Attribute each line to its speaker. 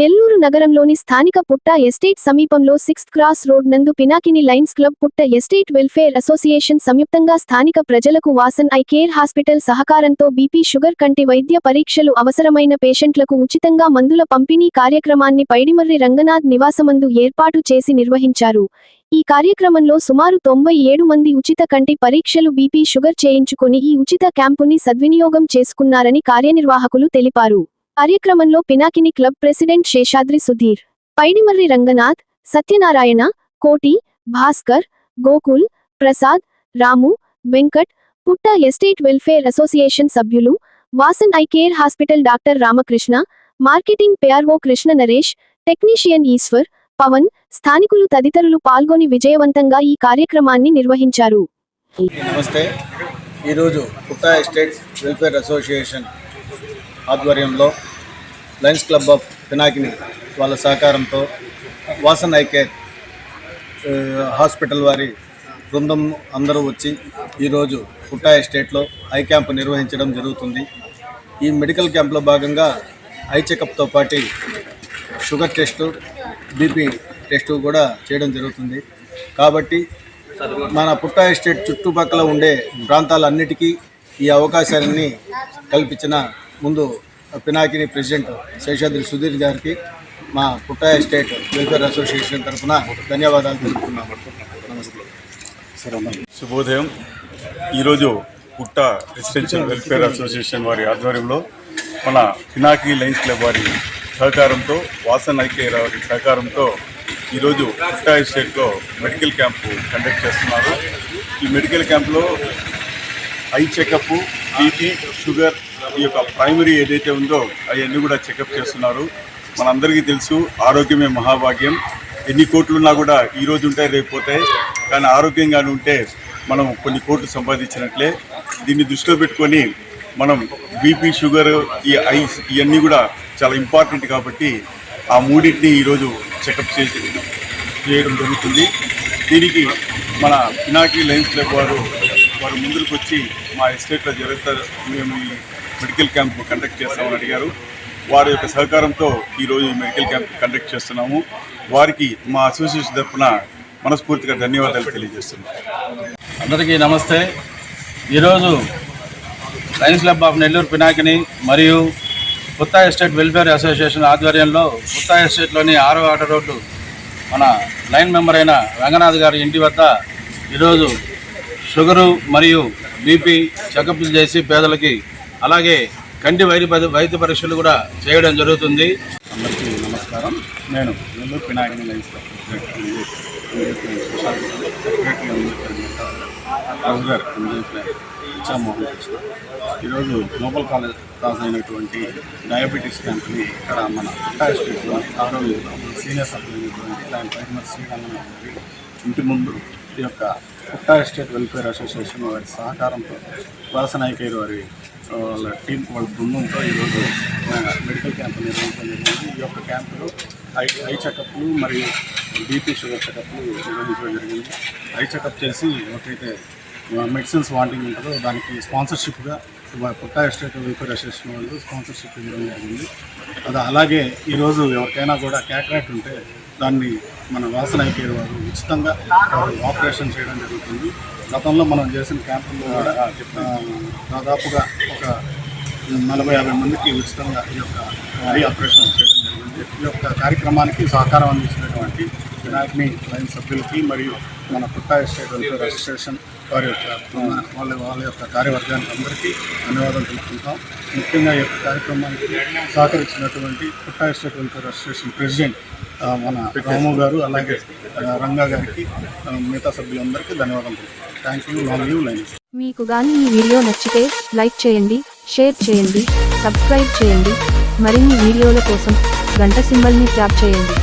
Speaker 1: నెల్లూరు నగరంలోని స్థానిక పుట్ట ఎస్టేట్ సమీపంలో సిక్స్త్ క్రాస్ రోడ్ నందు Pinakini Lions club Putta estate welfare association సంయుక్తంగా స్థానిక ప్రజలకు వాసన్ ఐ కేర్ హాస్పిటల్ సహకారంతో బీపీ షుగర్ కంటి వైద్య పరీక్షలు అవసరమైన పేషెంట్లకు ఉచితంగా మందుల పంపిణీ కార్యక్రమాన్ని పైడిమర్రి రంగనాథ్ నివాసమందు ఏర్పాటు చేసి నిర్వహించారు ఈ కార్యక్రమంలో సుమారు తొంభై ఏడు మంది ఉచిత కంటి పరీక్షలు బీపీ షుగర్ చేయించుకుని ఈ ఉచిత క్యాంపుని సద్వినియోగం చేసుకున్నారని కార్యనిర్వాహకులు తెలిపారు కార్యక్రమంలో పినాకిని క్లబ్ ప్రెసిడెంట్ శేషాద్రి సుధీర్ పైడిమర్రి రంగనాథ్ సత్యనారాయణ కోటి భాస్కర్ గోకుల్ ప్రసాద్ రాము వెంకట్ పుట్ట ఎస్టేట్ వెల్ఫేర్ అసోసియేషన్ సభ్యులు Vasan eye care hospital doctor Ramakrishna marketing PRO Krishna Naresh technician Eshwar Pavan స్థానికులు తదితరులు పాల్గొని విజయవంతంగా ఈ కార్యక్రమాన్ని నిర్వహించారు
Speaker 2: నమస్తే ఈరోజు పుట్టా ఎస్టేట్ వెల్ఫేర్ అసోసియేషన్ ఆధ్వర్యంలో లయన్స్ క్లబ్ ఆఫ్ పినాకిని వాళ్ళ సహకారంతో వాసన్ ఐ కేర్ హాస్పిటల్ వారి బృందం అందరూ వచ్చి ఈరోజు పుట్టా ఎస్టేట్లో ఐ క్యాంప్ నిర్వహించడం జరుగుతుంది ఈ మెడికల్ క్యాంప్లో భాగంగా ఐ చెకప్తో పాటు షుగర్ టెస్టు బీపీ టెస్టు కూడా చేయడం జరుగుతుంది కాబట్టి మన పుట్టా ఎస్టేట్ చుట్టుపక్కల ఉండే ప్రాంతాలన్నిటికీ ఈ అవకాశాన్ని కల్పించిన ముందు పినాకిని ప్రెసిడెంట్ శేషాద్రి సుధీర్ గారికి మా కుట్టాయ స్టేట్ వెల్ఫేర్ అసోసియేషన్ తరఫున ధన్యవాదాలు తెలుపుతున్నాం
Speaker 3: శుభోదయం ఈరోజు పుట్ట రెసిడెన్షియల్ వెల్ఫేర్ అసోసియేషన్ వారి ఆధ్వర్యంలో మన పినాకి లైన్స్ క్లబ్ వారి సహకారంతో వాసన్ ఐకేర్ వారి సహకారంతో ఈరోజు కుట్టాయ స్టేట్లో మెడికల్ క్యాంపు కండక్ట్ చేస్తున్నారు ఈ మెడికల్ క్యాంప్లో ఐ చెకప్ బీపీ షుగర్ ఈ యొక్క ప్రైమరీ ఏదైతే ఉందో అవన్నీ కూడా చెకప్ చేస్తున్నారు మనందరికీ తెలుసు ఆరోగ్యమే మహాభాగ్యం ఎన్ని కోట్లున్నా కూడా ఈరోజు ఉంటాయి రేపు పోతాయి కానీ ఆరోగ్యంగానే ఉంటే మనం కొన్ని కోట్లు సంపాదించినట్లే దీన్ని దృష్టిలో పెట్టుకొని మనం బీపీ షుగర్ ఈ ఐస్ ఇవన్నీ కూడా చాలా ఇంపార్టెంట్ కాబట్టి ఆ మూడింటిని ఈరోజు చెకప్ చేసి చేయడం జరుగుతుంది దీనికి మన పినాకి లైన్స్ క్లబ్ వారు వారు ముందుకు వచ్చి మా ఎస్టేట్లో జరుగుతా మేము ఈ మెడికల్ క్యాంప్ కండక్ట్ చేస్తామని అడిగారు వారి యొక్క సహకారంతో ఈరోజు మెడికల్ క్యాంప్ కండక్ట్ చేస్తున్నాము వారికి మా అసోసియేషన్ తరఫున మనస్ఫూర్తిగా ధన్యవాదాలు తెలియజేస్తున్నాం
Speaker 4: అందరికీ నమస్తే ఈరోజు Lions club of Nellore Pinakini మరియు కొత్త ఎస్టేట్ వెల్ఫేర్ అసోసియేషన్ ఆధ్వర్యంలో కొత్త ఎస్టేట్లోని ఆరో ఆట రోడ్డు మన లైన్ మెంబర్ అయిన రంగనాథ్ గారి ఇంటి వద్ద ఈరోజు షుగరు మరియు బీపీ చెకప్లు చేసి పేదలకి అలాగే కంటి వైద్య వైద్య పరీక్షలు కూడా చేయడం జరుగుతుంది అందరికీ నమస్కారం నేను ఇచ్చామోహన్ కృష్ణ ఈరోజు నోబల్ కాలేజ్ పాస్ అయినటువంటి డయాబెటీస్ క్యాంప్ని ఇక్కడ మన రిటైర్ స్టేట్లో ఆరోగ్య సీనియర్ సభ్యులైనటువంటి దాని పైన శ్రీకాంతం ఇంటి ముందు ఈ యొక్క ఉట్టా ఎస్టేట్ వెల్ఫేర్ అసోసియేషన్ వారి సహకారంతో వలస నాయకయ్య వారి వాళ్ళ టీం వాళ్ళ బృందంతో ఈరోజు మెడికల్ క్యాంప్ నిర్వహించడం జరిగింది ఈ యొక్క క్యాంపులో ఐ ఐ చెకప్లు మరియు బీపీ షుగర్ చెకప్లు నిర్వహించడం జరిగింది ఐ చెకప్ చేసి ఒకటైతే మెడిసిన్స్ వాంటింగ్ ఉంటుందో దానికి స్పాన్సర్షిప్గా పుట్టా ఎస్టేట్ వెల్ఫేర్ అసోసియేషన్ వాళ్ళు స్పాన్సర్షిప్ ఇవ్వడం జరిగింది అది అలాగే ఈరోజు ఎవరికైనా కూడా క్యాట్రాక్ట్ ఉంటే దాన్ని మన వాసన కేర్ వారు ఉచితంగా ఆపరేషన్ చేయడం జరుగుతుంది గతంలో మనం చేసిన క్యాంపుల్లో కూడా దాదాపుగా ఒక నలభై యాభై మందికి ఉచితంగా ఈ యొక్క ఆపరేషన్ చేయడం జరిగింది ఈ యొక్క కార్యక్రమానికి సహకారం అందించినటువంటి వినాయక్ని లైన్ సభ్యులకి మరియు మన పుట్టా ఎస్టేట్ వెల్ఫేర్ అసోసియేషన్ వారి యొక్క వాళ్ళ వాళ్ళ యొక్క కార్యవర్గానికి అందరికీ ధన్యవాదాలు తెలుపుకుంటాం ముఖ్యంగా ఈ యొక్క కార్యక్రమానికి సహకరించినటువంటి Putta estate welfare association president మన రాము గారు అలాగే రంగా గారికి మిగతా సభ్యులందరికీ ధన్యవాదాలు thank you long live line మీకు కానీ ఈ వీడియో నచ్చితే లైక్ చేయండి షేర్ చేయండి సబ్స్క్రైబ్ చేయండి మరిన్ని వీడియోల కోసం గంట సింబల్ని ట్యాప్ చేయండి